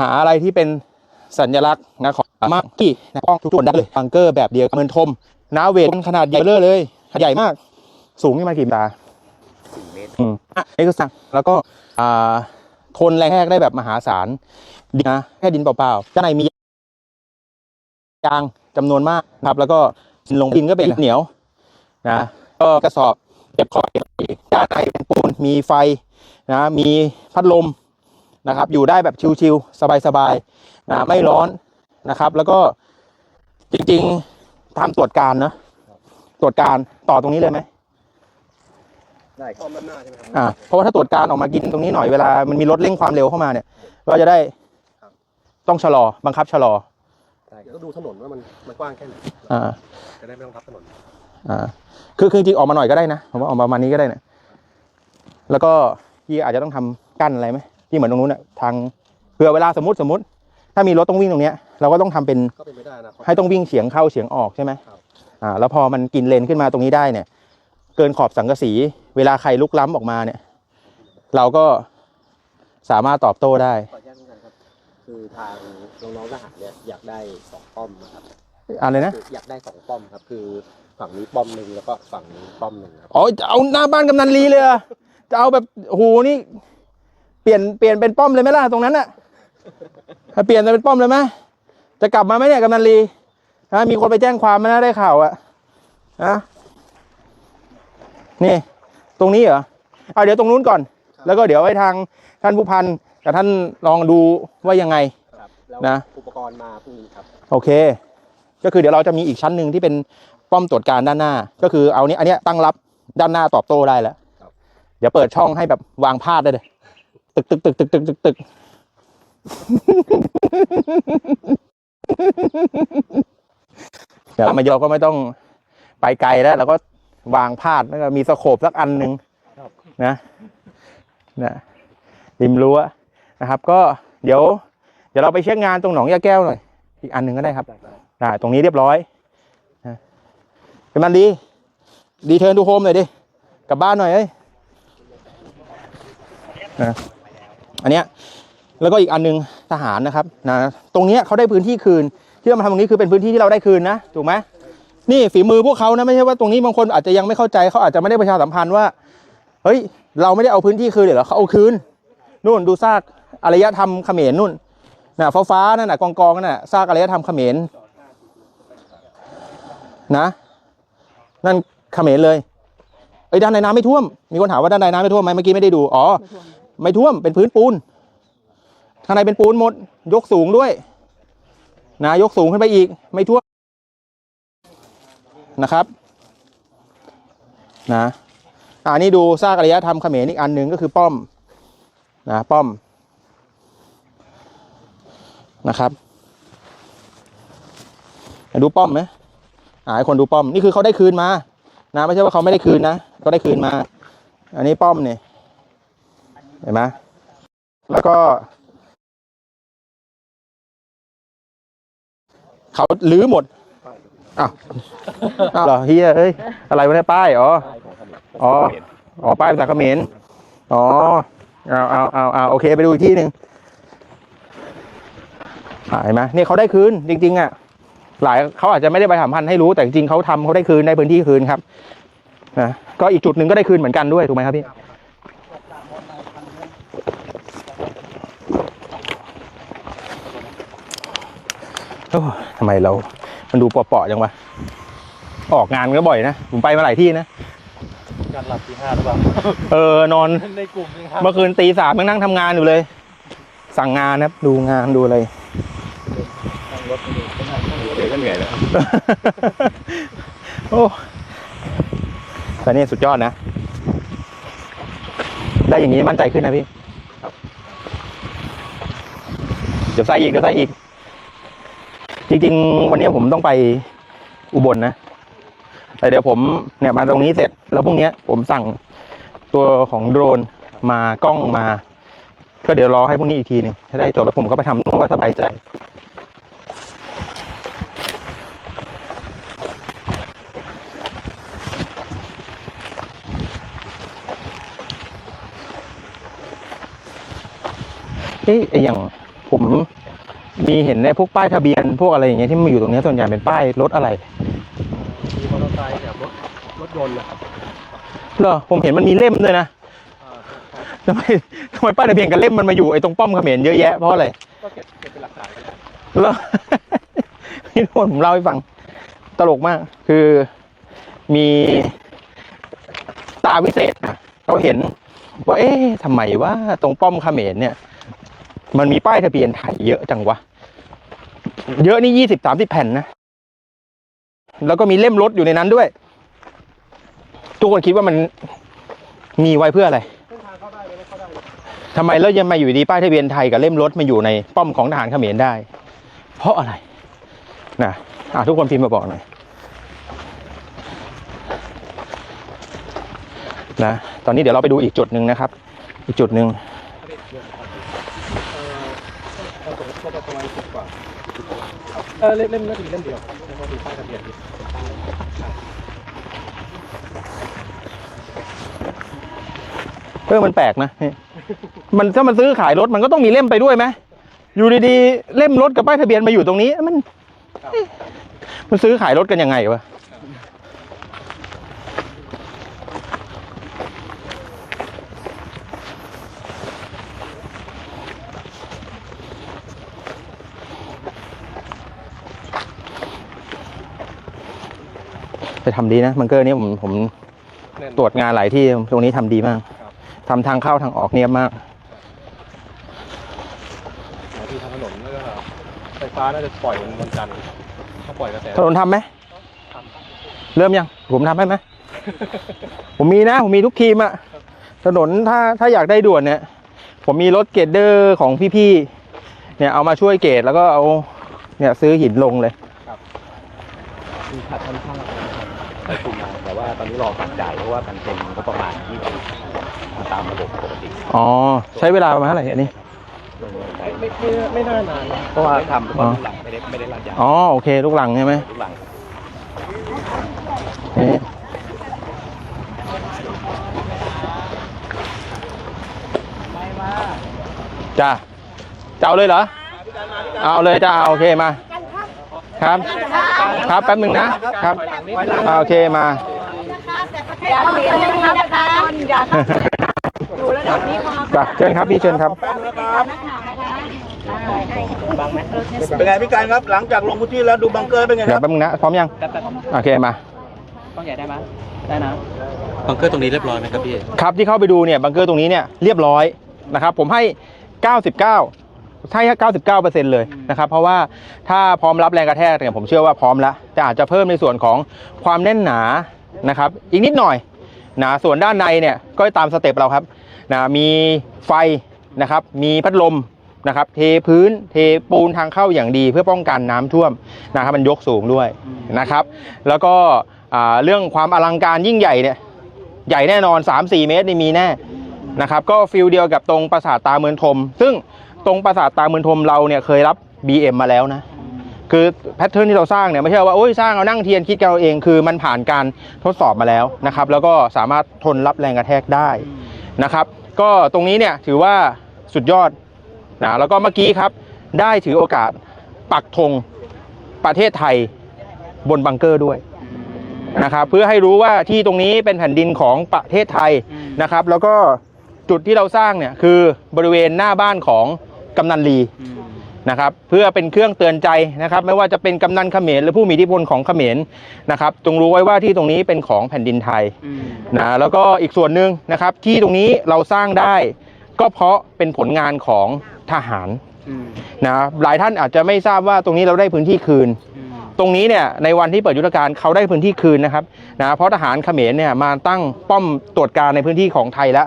หาอะไรที่เป็นสัญลักษณ์นะของมากที่นะกล้องทุกส่วนได้เลยบังเกอร์แบบเดียวกับเมินทมนาเวทขนาดใหญ่เบ้อเลย ใหญ่มาก สูงนี่มากี่ตาสี่เมตรอืมอะนี่คือสั่งแล้วก็อ่าทนแรงแรกได้แบบมหาศาลดินนะแค่ดินเปล่าๆข้างในมียางจำนวนมากนะครับ แล้วก็ลงดินก็เป็นเหนียวนะก็กระสอบเก็บของด้านในเป็นปูนมีไฟนะ มีพัดลม นะครับ อยู่ได้แบบชิวๆสบายๆนะไม่ร้อนนะครับ แล้วก็จริงๆทำตรวจการนะตรวจการต่อตรงนี้เลยไหมได้ข้อมด้านหน้าใช่ไหมครับอ่าเพราะว่าถ้าตรวจการออกมากินตรงนี้หน่อยเวลามันมีรถเร่งความเร็วเข้ามาเนี่ยก็จะได้ครับต้องชะลอบังคับชะลอได้ก็ดูถนนว่ามันมันกว้างแค่ไหนอ่าจะได้ไม่ต้องทับถนนอ่าคือคือจริงออกมาหน่อยก็ได้นะผมว่าออกมาประมาณนี้ก็ได้นะแล้วก็พี่อาจจะต้องทำกั้นอะไรไหม ที่เหมือนตรงนู้นน่ะทางเผื่อเวลาสมมติสมมติ ถ้ามีรถต้องวิ่งตรงเนี้ยเราก็ต้องทำเป็นก็เป็นไปได้นะให้ต้องวิ่งเฉียงเข้าเฉียงออกใช่ไหมครับอ่าแล้วพอมันกินเลนขึ้นมาตรงนี้ได้เนี่ย เกินขอบสังกะสี เวลาใครลุกล้ำออกมาเนี่ย เราก็สามารถตอบโต้ได้ขอแจ้งเหมือนกันครับคือทางน้องๆทหารเนี่ยอยากได้สองป้อมนะครับอะไรนะคืออยากได้สองป้อมครับ คือฝั่งนี้ป้อมหนึ่งแล้วก็ฝั่งนี้ป้อมหนึ่งครับอ๋อจะเอาหน้าบ้านกำนันลีเลยเหรอจะเอาแบบโอ้โหนี่ เปลี่ยนเปลี่ยนเป็นป้อมเลยไหมล่ะตรงนั้นน่ะถ้าเปลี่ยนเป็นป้อมเลยไหมจะกลับมาไหมเนี่ยกำนันลีฮะมีคนไปแจ้งความไม่น่าได้ข่าวอะฮะนี่ ตรงนี้เหรอเอาเดี๋ยวตรงนู้นก่อน แล้วก็เดี๋ยวให้ทางท่านผู้พันกับท่านลองดูว่ายังไงครับแล้วนะอุปกรณ์มาพรุ่งนี้ครับ โอเค ก็คือเดี๋ยวเราจะมีอีกชั้นหนึ่งที่เป็นป้อมตรวจการด้านหน้า ก็คือเอาเนี้ยอันเนี้ยตั้งรับด้านหน้าตอบโต้ได้แล้วครับเดี๋ยวเปิดช่องให้แบบวางพาดได้เลย ตึกตึกตึกตึกตึกตึกตึกเดี๋ยวมาโยก็ไม่ต้องไปไกลแล้วเราก็วางพาดแล้วก็มีสโคปสักอันหนึ่งนะนะริมรั้วนะครับ ก็เดี๋ยว เดี๋ยวเราไปเช็คงานตรงหนองยาแก้วหน่อย อีกอันหนึ่งก็ได้ครับได้ตรงนี้เรียบร้อยนะเป็นมันดี ดีเทิร์นดูโฮมหน่อยดิกลับบ้านหน่อยเอ้ยนะ อันเนี้ยแล้วก็อีกอันหนึงทหารนะครับนะตรงเนี้ยเขาได้พื้นที่คืน ที่เรามาทำตรงนี้คือเป็นพื้นที่ที่เราได้คืนนะถูกไหมนี่ฝีมือพวกเขานะไม่ใช่ว่าตรงนี้บางคนอาจจะยังไม่เข้าใจเขาอาจจะไม่ได้ประชาสัมพันธ์ว่าเฮ้ยเราไม่ได้เอาพื้นที่คืนเลยหรอเขาเอาคืนนู่นดูซากอารยธรรมเขมรนู่นน่ะฟ้าฟ้าๆนั่นน่ะกองกองๆนั่นน่ะซากอารยธรรมเขมรนะนั่นเขมรเลยไอ้ยด้านในน้ำไม่ท่วม มีคนถามว่าด้านในน้ำไม่ท่วมไหมเมื่อกี้ไม่ได้ดู อ๋อ ไม่ท่วมเป็นพื้นปูนข้างในเป็นปูนหมด ยกสูงด้วยนะยกสูงขึ้นไปอีก ไม่ท่วมนะครับนะอ่านี่ดูซากอารยธรรมเขมรอีกอันหนึ่งก็คือป้อมนะป้อมนะครับดูป้อมไหมอ่าให้คนดูป้อมนี่คือเขาได้คืนมานะไม่ใช่ว่าเขาไม่ได้คืนนะเขาได้คืนมา อันนี้ป้อมเนี่ย เห็นไหมแล้วก็ เขาลื้อหมดอ้าวอ้าวเหรอเฮียเฮ้ย อะไรวะเนี่ยป้ายอ๋อ อ๋อ อ๋อ ป้ายภาษาเขมรอ๋อ เอาเอาเอาเอาโอเคไปดูอีกที่หนึ่งอ่าเห็นไหมนี่เขาได้คืนจริง ๆ อะ หลายเขาอาจจะไม่ได้ไปถามพันให้รู้แต่จริงๆเขาทำเขาได้คืนได้พื้นที่คืนครับนะก็อีกจุดหนึ่งก็ได้คืนเหมือนกันด้วยถูกไหมครับพี่ ทำไมเรา มันดูเปาะๆจังวะ ออกงานก็บ่อยนะ ผมไปมาหลายที่นะ การหลับตีห้าหรือเปล่า เออ นอน ในกลุ่มนี่ครับเมื่อคืนตีสามยังนั่งทำงานอยู่เลย สั่งงานนะครับ ดูงานดูอะไรนั่งรถไปดูไปนั่งข้างหลังเดี๋ยวก็เหนื่อยแล้ว โอ้แต่นี่สุดยอดนะ ได้อย่างนี้มั่นใจขึ้นนะพี่ เดี๋ยวใส่อีก เดี๋ยวใส่อีก จริงๆ วันนี้ผมต้องไปอุบลนะ แต่เดี๋ยวผมเนี่ยมาตรงนี้เสร็จ แล้วพรุ่งนี้ผมสั่งตัวของโดรนมากล้องมา ก็เดี๋ยวรอให้พรุ่งนี้อีกทีหนึ่งถ้าได้จบแล้วผมก็ไปทำก็สบายใจเอ๊ะไออย่างผม มีเห็นในพวกป้ายทะเบียนพวกอะไรอย่างเงี้ยที่มันอยู่ตรงเนี้ยส่วนใหญ่เป็นป้ายรถอะไรมีมอเตอร์ไซค์กับรถรถยนต์นะครับเหรอผมเห็นมันมีเล่มด้วยนะอ่าทำไมทำไมป้ายทะเบียนกับเล่มมันมาอยู่ไอ้ตรงป้อมเขมรเยอะแยะเพราะอะไรก็เก็บเก็บเป็นหลักฐานกันเหรอ พี่โนนผมเล่าให้ฟัง ตลกมาก คือมีตาวิเศษนะเขาเห็น ว่าเอ๊ะทำไมว่าตรงป้อมเขมรเนี่ย มันมีป้ายทะเบียนไทยเยอะจังวะ เยอะนี่ยี่สิบสามสิบแผ่นนะ แล้วก็มีเล่มรถอยู่ในนั้นด้วย ทุกคนคิดว่ามันมีไว้เพื่ออะไรเส้นทางเข้าได้ไหมไม่เข้าได้เลยทำไมแล้วยังมาอยู่ดีป้ายทะเบียนไทยกับเล่มรถมาอยู่ในป้อมของทหารเขมรได้ เพราะอะไรนะอะทุกคนพิมพ์มาบอกหน่อยนะตอนนี้เดี๋ยวเราไปดูอีกจุดหนึ่งนะครับ อีกจุดหนึ่ง เออตรงก็ประมาณสิบกว่า เออเล่มเล่มน่าจะมีเล่มเดียวแล้วก็มีป้ายทะเบียนอยู่เออมันแปลกนะนี่มันถ้ามันซื้อขายรถมันก็ต้องมีเล่มไปด้วยไหมอยู่ดีๆเล่มรถกับป้ายทะเบียนมาอยู่ตรงนี้ มันเอ๊ะมันซื้อขายรถกันยังไงวะ ไปทำดีนะบังเกอร์นี้ผมผมแน่นตรวจงานหลายที่ตรงนี้ทำดีมากครับทำทางเข้าทางออกเนียบมากหาที่ทางถนนแล้วก็ไฟฟ้าน่าจะปล่อยวันจันทร์เขาปล่อยกระแสถนนทำไหมทเริ่มยัง ผมทำให้ไหมผมมีนะผมมีทุกทีมอะถนนถ้าถ้าอยากได้ด่วนเนี่ย ผมมีรถเกรดเดอร์ของพี่ๆเนี่ยเอามาช่วยเกรดแล้วก็เอาเนี่ยซื้อหินลงเลยมีค่าค่อนข้าง ใช้ทุนมาแต่ว่าตอนนี้รอการจ่ายเพราะว่ามันเป็นงบประมาณที่ตามระบบปกติอ๋อ ใช้เวลาประมาณเท่าไหร่อันนี้ ไม่ไม่ไม่ไม่น่านานนะเพราะว่าทำเพราะว่าลูกหลังไม่ได้ไม่ได้รับยาอ๋อ โอเค ลูกหลังใช่ไหมลูกหลังนี่จ้าจะเอาเลยเหรอ เอาเลยจ้าเอาโอเคมา ครับ ครับแป๊บหนึ่งนะครับอ่าโอเคมา อย่าเสียเลยนะคะอย่าอยู่ระดับนี้พอจ้ะเชิญครับพี่เชิญครับ เป็นไงพี่การครับ หลังจากลงพื้นที่แล้วดูบังเกอร์เป็นไงเดี๋คยวรับ แป๊บนึงนะพร้อมยังโอเคมาต้องใหญ่ได้ไหมได้นะ บังเกอร์ตรงนี้เรียบร้อยไหมครับพี่ ครับที่เข้าไปดูเนี่ยบังเกอร์ตรงนี้เนี่ยเรียบร้อยนะครับผมให้ 99 ให้99เปอร์เซ็นต์เลยนะครับเพราะว่าถ้าพร้อมรับแรงกระแทกเนี่ยผมเชื่อว่าพร้อมแล้วแต่อาจจะเพิ่มในส่วนของความแน่นหนานะครับอีกนิดหน่อยนะส่วนด้านในเนี่ยก็ตามสเต็ปเราครับนะมีไฟนะครับมีพัดลมนะครับเทพื้นเทปูนทางเข้าอย่างดีเพื่อป้องกันน้ำท่วมนะครับมันยกสูงด้วยนะครับ แล้วก็อ่าเรื่องความอลังการยิ่งใหญ่เนี่ยใหญ่แน่นอน 3-4 เมตรนี่มีแน่นะครับก็ฟิลเดียวกับตรงปราสาทตาเมืองทม ซึ่ง ตรงปราสาทตาเมืองทมเราเนี่ยเคยรับ BM มาแล้วนะ คือแพทเทิร์นที่เราสร้างเนี่ยไม่ใช่ว่าโอ้ยสร้างเอานั่งเทียนคิดกันเอาเองคือมันผ่านการทดสอบมาแล้วนะครับแล้วก็สามารถทนรับแรงกระแทกได้นะครับ ก็ตรงนี้เนี่ยถือว่าสุดยอดนะแล้วก็เมื่อกี้ครับได้ถือโอกาสปักธงประเทศไทยบนบังเกอร์ด้วยนะครับเพื่อให้รู้ว่าที่ตรงนี้เป็นแผ่นดินของประเทศไทยนะครับ แล้วก็จุดที่เราสร้างเนี่ยคือบริเวณหน้าบ้านของ กำนันลีนะครับเพื่อเป็นเครื่องเตือนใจนะครับ ไม่ว่าจะเป็นกำนันเขมรหรือผู้มีอิทธิพลของเขมรนะครับจงรู้ไว้ว่าที่ตรงนี้เป็นของแผ่นดินไทยนะแล้วก็อีกส่วนหนึ่งนะครับ ที่ตรงนี้เราสร้างได้ ก็เพราะเป็นผลงานของทหารนะหลายท่านอาจจะไม่ทราบว่าตรงนี้เราได้พื้นที่คืน ตรงนี้เนี่ยในวันที่เปิดยุทธการเขาได้พื้นที่คืนนะครับนะเพราะทหารเขมรเนี่ยมาตั้งป้อมตรวจการในพื้นที่ของไทยแล้ว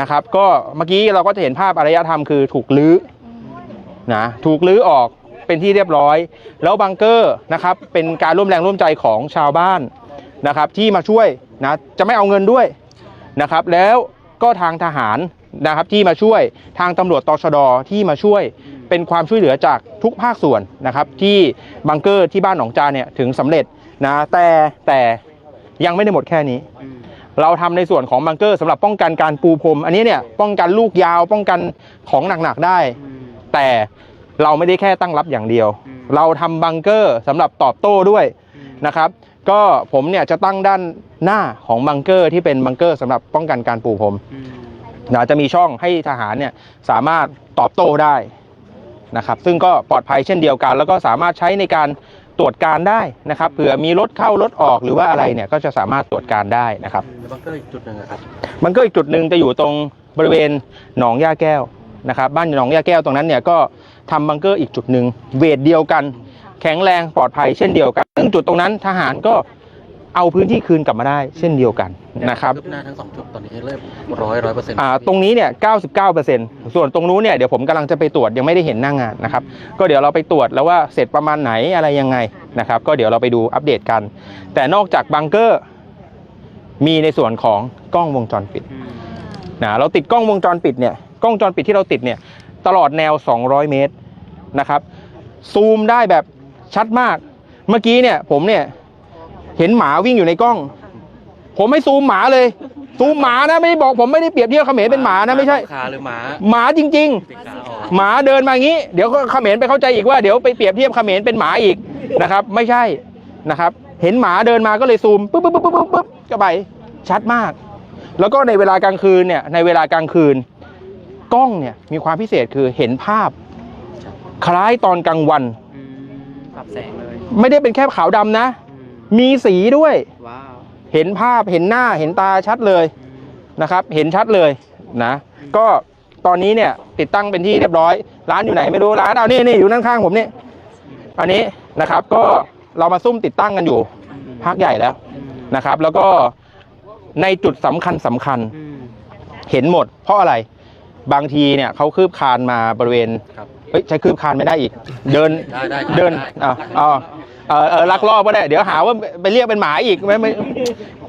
นะครับ ก็เมื่อกี้เราก็จะเห็นภาพอารยธรรมคือถูกลื้อนะถูกลื้อออกเป็นที่เรียบร้อย แล้วบังเกอร์นะครับเป็นการร่วมแรงร่วมใจของชาวบ้านนะครับ ที่มาช่วยนะจะไม่เอาเงินด้วยนะครับ แล้วก็ทางทหารนะครับที่มาช่วยทางตำรวจตชดที่มาช่วยเป็นความช่วยเหลือจากทุกภาคส่วนนะครับ ที่บังเกอร์ที่บ้านหนองจาเนี่ยถึงสำเร็จนะแต่แต่ยังไม่ได้หมดแค่นี้ เราทำในส่วนของบังเกอร์สำหรับป้องกันการปูพรม อันนี้เนี่ยป้องกันลูกยาวป้องกันของหนักๆได้ แต่เราไม่ได้แค่ตั้งรับอย่างเดียว เราทำบังเกอร์สำหรับตอบโต้ด้วยนะครับ ก็ผมเนี่ยจะตั้งด้านหน้าของบังเกอร์ที่เป็นบังเกอร์สำหรับป้องกันการปลูกผมนะจะมีช่องให้ทหารเนี่ยสามารถตอบโต้ได้นะครับ ซึ่งก็ปลอดภัยเช่นเดียวกัน แล้วก็สามารถใช้ในการ ตรวจการได้นะครับเผื่อมีรถเข้ารถออกหรือว่าอะไรเนี่ยก็จะสามารถตรวจการได้นะครับบังเกอร์อีกจุดหนึ่งอะครับมันก็อีกจุดหนึ่งจะอยู่ตรงบริเวณหนองย่าแก้วนะครับบ้านหนองย่าแก้วตรงนั้นเนี่ยก็ทำบังเกอร์อีกจุดหนึ่งเวทเดียวกัน แข็งแรงปลอดภัยเช่นเดียวกันซึ่งจุดตรงนั้นทหารก็ เอาพื้นที่คืนกลับมาได้เช่นเดียวกันนะครับคืบหน้าทั้งสองจุดตอนนี้เริ่มร้อยร้อยเปอร์เซ็นต์อ่าตรงนี้เนี่ย99%ส่วนตรงนู้นเนี่ยเดี๋ยวผมกำลังจะไปตรวจยังไม่ได้เห็นหน้างานนะครับก็เดี๋ยวเราไปตรวจแล้วว่าเสร็จประมาณไหนอะไรยังไงนะครับก็เดี๋ยวเราไปดูอัปเดตกัน แต่นอกจากบังเกอร์มีในส่วนของกล้องวงจรปิดนะเราติดกล้องวงจรปิดเนี่ยกล้องวงจรปิดที่เราติดเนี่ยตลอดแนว 200 เมตรนะครับซูมได้แบบชัดมากเมื่อกี้เนี่ยผมเนี่ย เห็นหมาวิ่งอยู่ในกล้อง ผมไม่ซูมหมาเลย ซูมหมานะไม่ได้บอกผมไม่ได้เปรียบเทียบเขมรเป็นหมานะไม่ใช่ ขาหรือหมาหมาจริงติดขาออกๆหมาเดินมาอย่างนี้ เดี๋ยวก็เขมรไปเข้าใจอีกว่าเดี๋ยวไปเปรียบเทียบเขมรเป็นหมาอีกนะครับ ไม่ใช่นะครับ เห็นหมาเดินมาก็เลยซูมปุ๊บปุ๊บปุ๊บปุ๊บปุ๊บก็ไปชัดมาก แล้วก็ในเวลากลางคืนเนี่ยในเวลากลางคืน กล้องเนี่ยมีความพิเศษคือเห็นภาพ คล้ายตอนกลางวันปรับแสงเลย ไม่ได้เป็นแค่ขาวดำนะ มีสีด้วย ว้าว เห็นภาพเห็นหน้าเห็นตาชัดเลยนะครับ เห็นชัดเลยนะ ก็ตอนนี้เนี่ย ติดตั้งเป็นที่เรียบร้อย ร้านอยู่ไหนไม่รู้ร้านเอานี่นี่อยู่ด้านข้างผมนี่อันนี้นะครับ ก็เรามาซุ่มติดตั้งกันอยู่พักใหญ่แล้วนะครับ แล้วก็ในจุดสำคัญสำคัญ เห็นหมด เพราะอะไรบางทีเนี่ยเขาคืบคานมาบริเวณครับเฮ้ยใช้คืบคานไม่ได้อีก เดินได้ได้ครับเดินได้อ่าอ่า เออเออลักลอบก็ได้ เดี๋ยวหาว่าไปเรียกเป็นหมาอีกไม่ไม่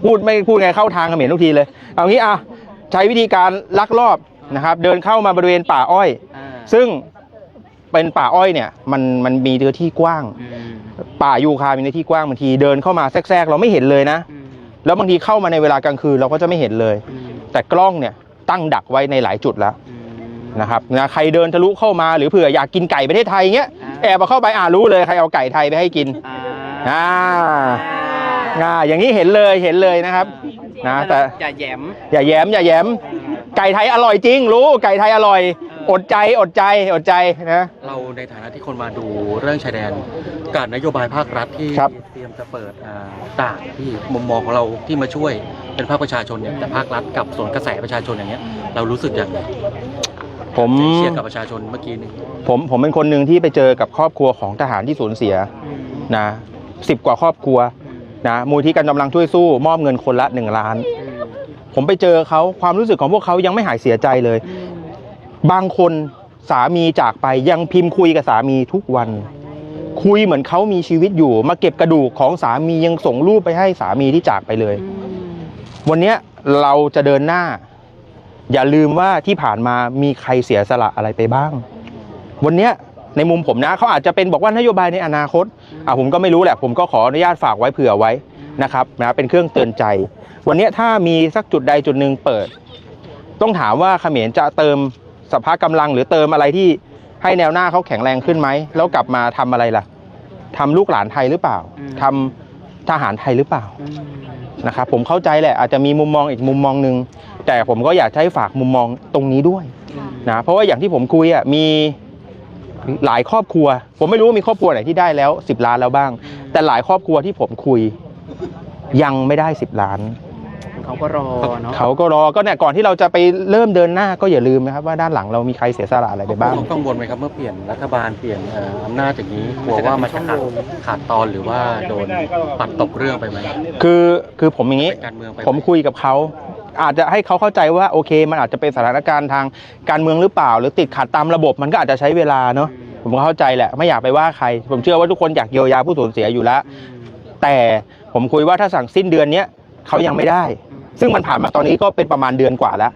พูดไม่พูดไงเข้าทางเขมรทุกทีเลย เอางี้อะใช้วิธีการลักลอบนะครับ เดินเข้ามาบริเวณป่าอ้อย ซึ่งเป็นป่าอ้อยเนี่ยมันมันมีเนื้อที่กว้าง ป่ายูคามีเนื้อที่กว้างบางทีเดินเข้ามาแทรกๆเราไม่เห็นเลยนะ แล้วบางทีเข้ามาในเวลากลางคืนเราก็จะไม่เห็นเลย แต่กล้องเนี่ยตั้งดักไว้ในหลายจุดแล้ว นะครับนะใครเดินทะลุเข้ามาหรือเผื่ออยากกินไก่ประเทศไทยเงี้ยอ่าแอบมาเข้าไปอ่ารู้เลยใครเอาไก่ไทยไปให้กินอ่าอ่าอย่างนี้เห็นเลยเห็นเลยนะครับนะแต่อย่าแหยมอย่าแย้มอย่าแย้มไก่ไทยอร่อยจริง รู้ไก่ไทยอร่อย อดใจอดใจอดใจนะเราในฐานะที่คนมาดูเรื่องชายแดน การนโยบายภาครัฐที่ครับเตรียมจะเปิดอ่าด่านที่มุมมองของเราที่มาช่วยเป็นภาคประชาชนเนี่ยแต่ภาครัฐกับส่วนกระแสประชาชนอย่างเงี้ยเรารู้สึกอย่างไร ผมเชียร์กับประชาชนเมื่อกี้นี้ผมผมเป็นคนหนึ่งที่ไปเจอกับครอบครัวของทหารที่สูญเสียนะสิบกว่าครอบครัวนะมูลที่การกำลังช่วยสู้มอบเงินคนละหนึ่งล้าน ผมไปเจอเขาความรู้สึกของพวกเขายังไม่หายเสียใจเลย บางคนสามีจากไปยังพิมพ์คุยกับสามีทุกวัน คุยเหมือนเขามีชีวิตอยู่ มาเก็บกระดูกของสามียังส่งรูปไปให้สามีที่จากไปเลย วันเนี้ยเราจะเดินหน้า อย่าลืมว่าที่ผ่านมามีใครเสียสละอะไรไปบ้าง วันเนี้ยในมุมผมนะเขาอาจจะเป็นบอกว่านโยบายในอนาคตอะผมก็ไม่รู้แหละ ผมก็ขออนุญาตฝากไว้เผื่อไว้นะครับนะเป็นเครื่องเตือนใจ วันเนี้ยถ้ามีสักจุดใดจุดหนึ่งเปิด ต้องถามว่าเขมรจะเติมสภาพกำลังหรือเติมอะไรที่ให้แนวหน้าเขาแข็งแรงขึ้นไหม แล้วกลับมาทำอะไรล่ะทำลูกหลานไทยหรือเปล่าทำทหารไทยหรือเปล่านะครับผมเข้าใจแหละอาจจะมีมุมมองอีกมุมมองหนึ่ง แต่ผมก็อยากจะให้ฝากมุมมองตรงนี้ด้วยนะเพราะว่าอย่างที่ผมคุยอะมีหลายครอบครัว ผมไม่รู้ว่ามีครอบครัวไหนที่ได้แล้ว 10 ล้านแล้วบ้าง แต่หลายครอบครัวที่ผมคุยยังไม่ได้ 10 ล้านเขาก็รอเนาะเขาก็รอก็เนี่ยก่อนที่เราจะไปเริ่มเดินหน้าก็อย่าลืมนะครับว่าด้านหลังเรามีใครเสียสละอะไรไปบ้างกังวลไหมครับเมื่อเปลี่ยนรัฐบาลเปลี่ยนเอ่ออำนาจอย่างนี้กลัวว่ามันจะขาดขาดตอนหรือว่าโดนปัดตกเรื่องไปไหมคือคือผมอย่างนี้เป็นการเมืองไปไหผมคุยกับเขา อาจจะให้เขาเข้าใจว่าโอเค มันอาจจะเป็นสถานการณ์ทางการเมืองหรือเปล่า หรือติดขัดตามระบบมันก็อาจจะใช้เวลาเนาะผมก็เข้าใจแหละไม่อยากไปว่าใคร ผมเชื่อว่าทุกคนอยากเยียวยาผู้สูญเสียอยู่แล้ว แต่ผมคุยว่าถ้าสั่งสิ้นเดือนเนี้ยเขายังไม่ได้ ซึ่งมันผ่านมาตอนนี้ก็เป็นประมาณเดือนกว่าแล้ว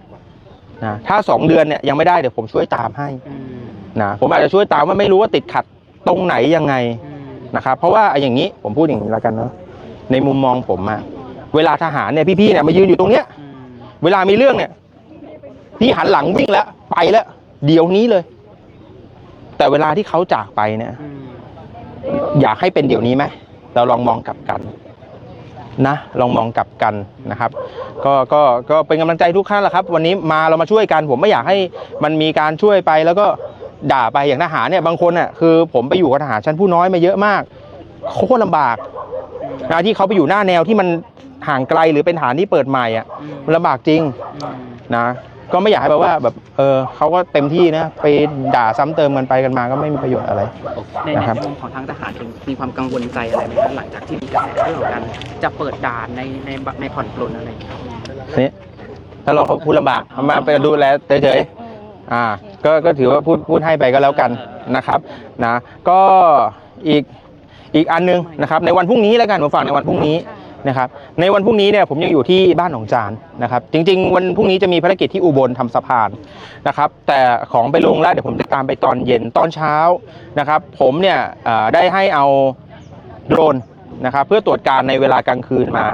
นะถ้าสองเดือนเนี่ยยังไม่ได้เดี๋ยวผมช่วยตามให้นะผมอาจจะช่วยตามว่าไม่รู้ว่าติดขัดตรงไหนยังไงนะครับเพราะว่าอย่างนี้ผมพูดอย่างนี้แล้วกันเนาะในมุมมองผมอะเวลาทหารเนี่ยพี่ๆเนี่ยมายืนอยู่ตรงเนี้ย เวลามีเรื่องเนี่ยพี่หันหลังวิ่งแล้ว ไปแล้ว เดี๋ยวนี้เลย แต่เวลาที่เขาจากไปเนี่ยอยากให้เป็นเดี๋ยวนี้ไหมเราลองมองกลับกัน นะ ลองมองกลับกันนะครับ ก็ก็ก็เป็นกำลังใจทุกท่านแหละครับ วันนี้มาเรามาช่วยกัน ผมไม่อยากให้มันมีการช่วยไปแล้วก็ด่าไปอย่างทหารเนี่ยบางคนอะคือ ผมไปอยู่กับทหารชั้นผู้น้อยมาเยอะมากโคตรลำบากนะที่เขาไปอยู่หน้าแนวที่มัน ห่างไกลหรือเป็นฐานที่เปิดใหม่อะมันลำบากจริงนะก็ไม่อยากให้แบบว่าแบบเออเขาก็เต็มที่นะไปด่าซ้ำเติมกันไปกันมาก็ไม่มีประโยชน์อะไรในนะครับในมุมของทางทหารเองมีความกังวลใจอะไรไหมครับหลังจากที่มีกระแสเรื่องของการจะเปิดด่านในในในผ่อนปลนอะไรอย่างเงี้ยนี่ถ้าเราพูดลำบากเอามาไปดูแลเฉยๆอ่าก็ก็ถือว่าพูดพูดให้ไปก็แล้วกันนะครับนะก็อีกอีกอันหนึงนะครับในวันพรุ่งนี้แล้วกันผมฝากในวันพรุ่งนี้ นะครับในวันพรุ่งนี้เนี่ยผมยังอยู่ที่บ้านหนองจานนะครับจริง ๆ วันพรุ่งนี้จะมีภารกิจที่อุบลทำสะพานนะครับแต่ของไปลงแล้วเดี๋ยวผมจะตามไปตอนเย็นตอนเช้านะครับผมเนี่ยได้ให้เอาโดรนนะครับเพื่อตรวจการในเวลากลางคืนมา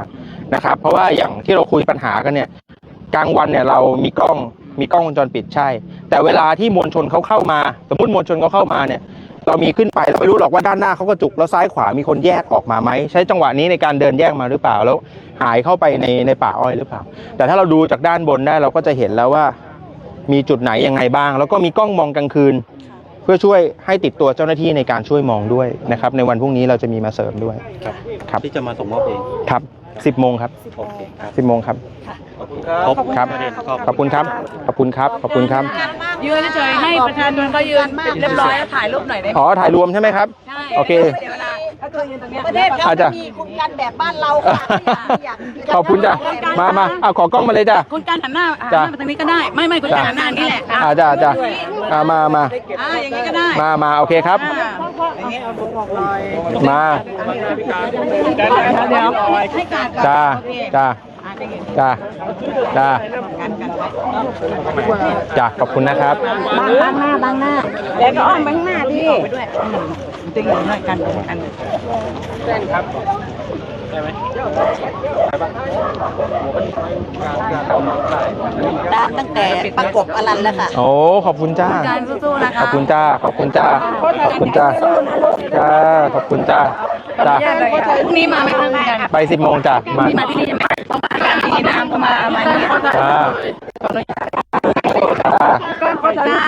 นะครับเพราะว่าอย่างที่เราคุยปัญหากันเนี่ยกลางวันเนี่ยเรามีกล้องมีกล้องวงจรปิดใช่ แต่เวลาที่มวลชนเขาเข้ามา สมมติมวลชนเขาเข้ามาเนี่ย เรามีขึ้นไปเราไม่รู้หรอกว่าด้านหน้าเขากระจุกแล้วซ้ายขวามีคนแยกออกมาไหมใช้จังหวะนี้ในการเดินแยกมาหรือเปล่าแล้วหายเข้าไปในในป่าอ้อยหรือเปล่า แต่ถ้าเราดูจากด้านบนได้เราก็จะเห็นแล้วว่ามีจุดไหนยังไงบ้าง แล้วก็มีกล้องมองกลางคืน เพื่อช่วยให้ติดตัวเจ้าหน้าที่ในการช่วยมองด้วยนะครับในวันพรุ่งนี้เราจะมีมาเสริมด้วยครับครับที่จะมาส่งมอบเองครับ 10โมงครับโอเคครับ10โมงครับ ครบครับประเด็นครบขอบคุณครับ ขอบคุณครับ ขอบคุณครับ ยืนเฉยๆให้ประชาชนเขายืนเรียบร้อยแล้วถ่ายรูปหน่อยได้ไหมอ๋อถ่ายรวมใช่ไหมครับใช่โอเคเดี๋ยวเวลาเขาเคยยืนตรงเนี้ยประเทศเขาอาจจะไม่มีคุ้มกันแบบบ้านเราค่ะไม่อยากไม่อยากขอบคุณจ้ะ มามาเอาขอกล้องมาเลยจ้ะ คุณการหันหน้าหันหจ้ะน้ามาทางนี้ก็ได้ ไม่ไม่คุณการหันหน้านี่แหละอะอ่าจ้ะจ้ะ อ่ามามาอ่าอย่างนี้ก็ได้มามาโอเคครับอ่ามาเดี๋ยวให้การก่อนจ้าจ้าจ้าจ้าจ้าขอบคุณนะครับบางหน้าบางหน้าเดี๋ยวก็อ้อมไปข้างหน้าดิไปด้วยจริง ๆด้วยกันกันตามตั้งแต่ประกบอลันแล้วค่ะ โอ้ ขอบคุณจ้า การสู้ๆนะคะขอบคุณจ้า ขอบคุณจ้า ขอบคุณจ้า จ้า ขอบคุณจ้า จ้า พรุ่งนี้มาไหมคะคุณการไปสิบโมงจ้ามาที่มาที่นี่ไหมเข้ามาการที่น้ำเข้ามามาเนี่ยจ้า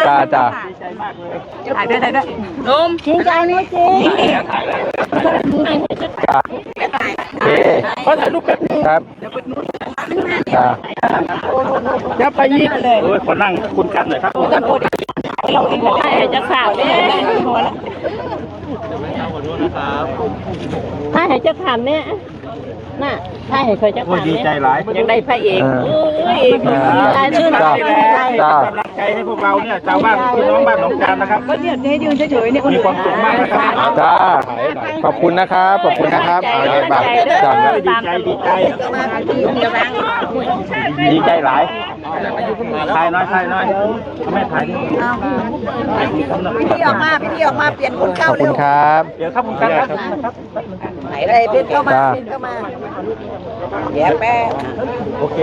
จ้าจ้า ถ่ายด้วยถ่ายด้วยนุ่มจริงใจนี่จริงจ้าโอเคครับจ้าจะไปยิงเลยคนนั่งคุณกันเลยครับจะข่าวเนี่ยถ้าให้จะถามเนี่ย น่ะถ้าให้เคยจะถามดีเนี่ยใจหลายยังได้พระเอกอ่าโอ้ยดีใจชื่นใจจ้ากำลังใจให้พวกเราเนี่ยชาวบ้านพี่น้องบ้านหนองจานนะครับก็เนี่ยให้ยืนเฉยๆเนี่ยคนมีความสุขมากนะครับจ้าขอบคุณนะครับขอบคุณนะครับโอเคบาจ้าดีใจดีใจดีใจหลายถ่ายน้อยถ่ายน้อยไม่ถ่ายพี่ออกมาพี่ออกมาเปลี่ยนคนขเข้าอบคุเร็ณวครับ เดี๋ยวครับคุณกันครับไหนเลยเพ่นเข้ามาเพ่นเข้ามาแย่แป้โอเค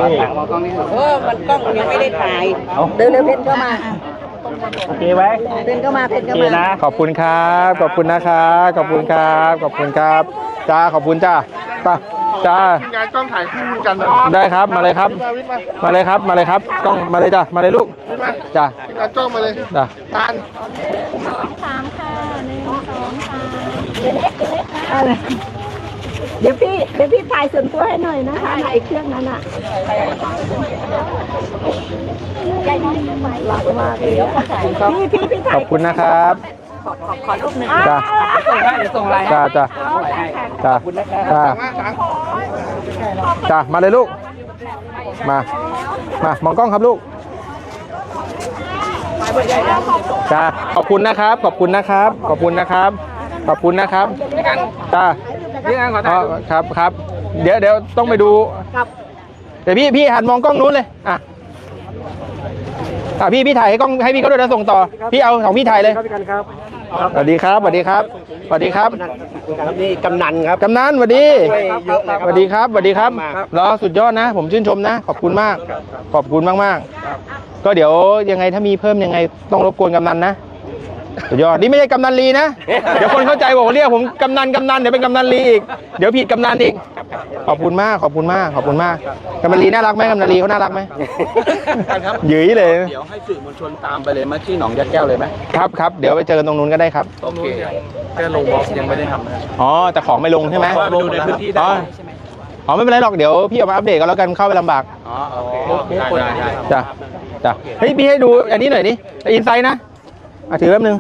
เออมันกล้องยังไม่ได้ถ่ายเดินเร็วเพ่นเข้ามาโอเคไว้เพ่นเข้ามาเพ่นโอเข้าเคมานะขอบคุณครับ ขอบคุณนะครับ ขอบคุณครับ ขอบคุณครับ จ้า ขอบคุณจ้าไป จ้างานกล้องถ่ายคู่กันได้ครับมาเลยครับมาเลยครับ มาเลยครับกล้องมาเลยจ้ามาเลยลูกจ้างานกล้องมาเลยจ้าทานเดี๋ยวพี่เดี๋ยวพี่ถ่ายส่วนตัวให้หน่อยนะคะถ่ายเครื่องนั้นอะหลักมากเลยพี่พี่พี่ขถ่าอยบคุณนะครับขอรูปหนึ่งจ้าส่งได้เดี๋ยวส่งไลน์จ้าจ้าจ้าจ้าจ้ามาเลยลูก มา มามองกล้องครับลูกจ้าขอบคุณนะครับ ขอบคุณนะครับ ขอบคุณนะครับ ขอบคุณนะครับจ้านี่งานขออ๋ถ่าอยครับครับ เดี๋ยวเดี๋ยวต้องไปดูเดี๋ยวพี่พี่หันมองกล้องนู้นเลยอะอะพี่พี่ถ่ายให้กล้องให้พี่เขาด้วยแล้วส่งต่อ พี่เอาของพี่ถ่ายเลย ครับพี่กันครับสวัสดีครับสวัสดีครับสวัสดีครับนี่กำนันครับกำนันสวัสดีเยอะเลยสวัสดีครับสวัสดีครับรอสุดยอดนะ ผมชื่นชมนะ ขอบคุณมาก ขอบคุณมากมากๆก็เดี๋ยวยังไงถ้ามีเพิ่มยังไงต้องรบกวนกำนันนะสุดยอดนี่ไม่ใช่กำนันลีนะ เดี๋ยวคนเข้าใจบอกว่าเรียกผมกำนันกำนันเดี๋ยวเป็นกำนันลีอีก เดี๋ยวผิดกำนันอีก ขอบคุณมากขอบคุณมากขอบคุณมากกำนันลีน่ารักไหมกำนันลีเขาน่ารักไหมครับหยืยเลย เดี๋ยวให้สื่อมวลชนตามไปเลยมาที่หนองยะแก้วเลยไหมครับครับเดี๋ยวไปเจอกันตรงนู้นก็ได้ครับ โอเคแค่ลงบล็อกยังไม่ได้ทำนะอ๋อแต่ของไม่ลงใช่ไหมลงในพื้นที่ได้อ๋ออ๋อไม่เป็นไรหรอกเดี๋ยวพี่ออกมาอัปเดตกันแล้วกันเข้าไปลำบากอ๋อโอเคได้ได้ได้จ้ะจ้ะเฮ้ยพี่ให้ดูอันนี้หน่อยดิอินไซด์นะอะถือแป๊บนึง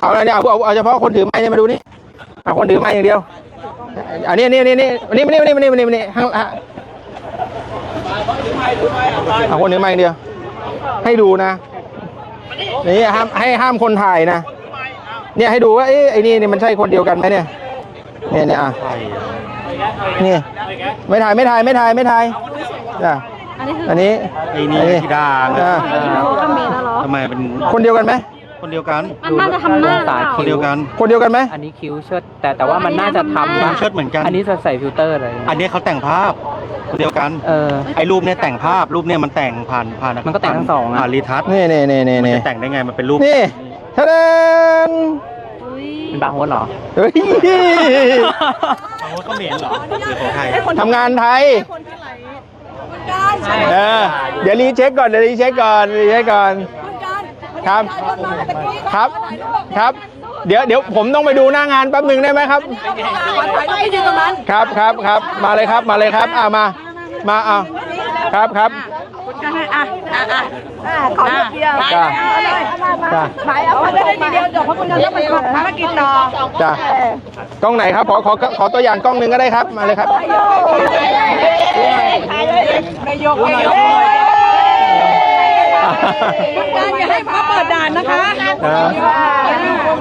เอาอันนี้เอาเอาเอาเฉพาะคนถือไม้เนี่ยมาดูนี่เอาคนถือไม้อย่างเดียว อันนี้อันนี้อันนี้อันนี้อันนี้อันนี้อันนี้อันนี้อันนี้ข้างอะเอาคนถือไม้อย่างเดียว ให้ดูนะ นี่ห้ามให้ห้ามคนถ่ายนะ เนี่ยให้ดูว่าเอ้ไอ้นี่เนี่ยมันใช่คนเดียวกันไหมเนี่ย เนี่ยเนี่ยอะนี่ไม่ถ่ายไม่ถ่ายไม่ถ่ายไม่ถ่ายจ้ะอันนี้ไอ้นี่อัธิดาอะทำไมเป็นคนเดียวกันไหม คนเดียวกันมันน่าจะทำหน้าหรือเปล่า คนเดียวกันคนเดียวกันไหมอันนี้คิ้วเชิดแต่แต่ว่ามันน่าจะทำมันะนเชิดเหมือนกัน อันนี้จะใส่ฟิลเตอร์เลยอันนี้เขาแต่งภาพคนเดียวกันเออไอ้รูปเนี่ยแต่งภาพรูปเนี่ยมันแต่งผ่านผ่านมันก็แต่งทั้งสองอะผ่านรีทัชนี่นี่นี่นี่มันนี่จะแต่งได้ไงมันเป็นรูปนี่ทะเลนเป็นบาร์โฮสเหรอ เฮ้ยโอ้ก็เหม็นเหรอหรือของไทยทำงานไทยเออเดี๋ยวรีเช็คก่อนเดี๋ยวรีเช็คก่อนรีเช็คก่อน ครับ ครับ ครับ เดี๋ยวเดี๋ยวผมต้องไปดูหน้างานแป๊บหนึ่งได้ไหมครับครับครับครับ มาเลยครับมาเลยครับอ่ามา มาเอาครับครับขอเดียวจ้าจ้าหมายเอาได้ทีเดียวจบเพราะคุณจะต้องไปทำภารกิจต่อจ้ากล้องไหนครับขอขอขอตัวอย่างกล้องหนึ่งก็ได้ครับมาเลยครับนายกนายก การอย่าให้พระเปิดด่านนะคะเออ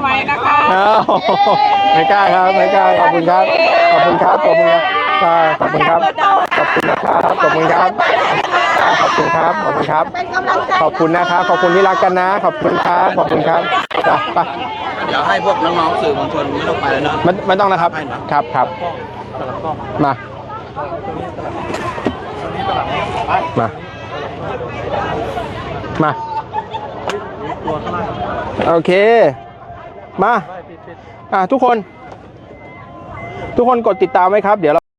ใหม่นะคะเอ้าไม่กล้าครับไม่กล้าขอบคุณครับ ขอบคุณครับขอบคุณครับอ่าขอบคุณครับ ขอบคุณนะครับขอบคุณครับขอบคุณครับขอบคุณครับเป็นกำลังใจขอบคุณนะครับ ขอบคุณที่รักกันนะ ขอบคุณครับขอบคุณครับจ้ะไปเดี๋ยวให้พวกน้องๆสื่อมวลชนไม่ต้องไปแล้วเนอะไม่ไม่ต้องนะครับ ครับครับมา มา มาโอเค มาอะทุกคน ทุกคนกดติดตามไว้ครับ เดี๋ยวเรา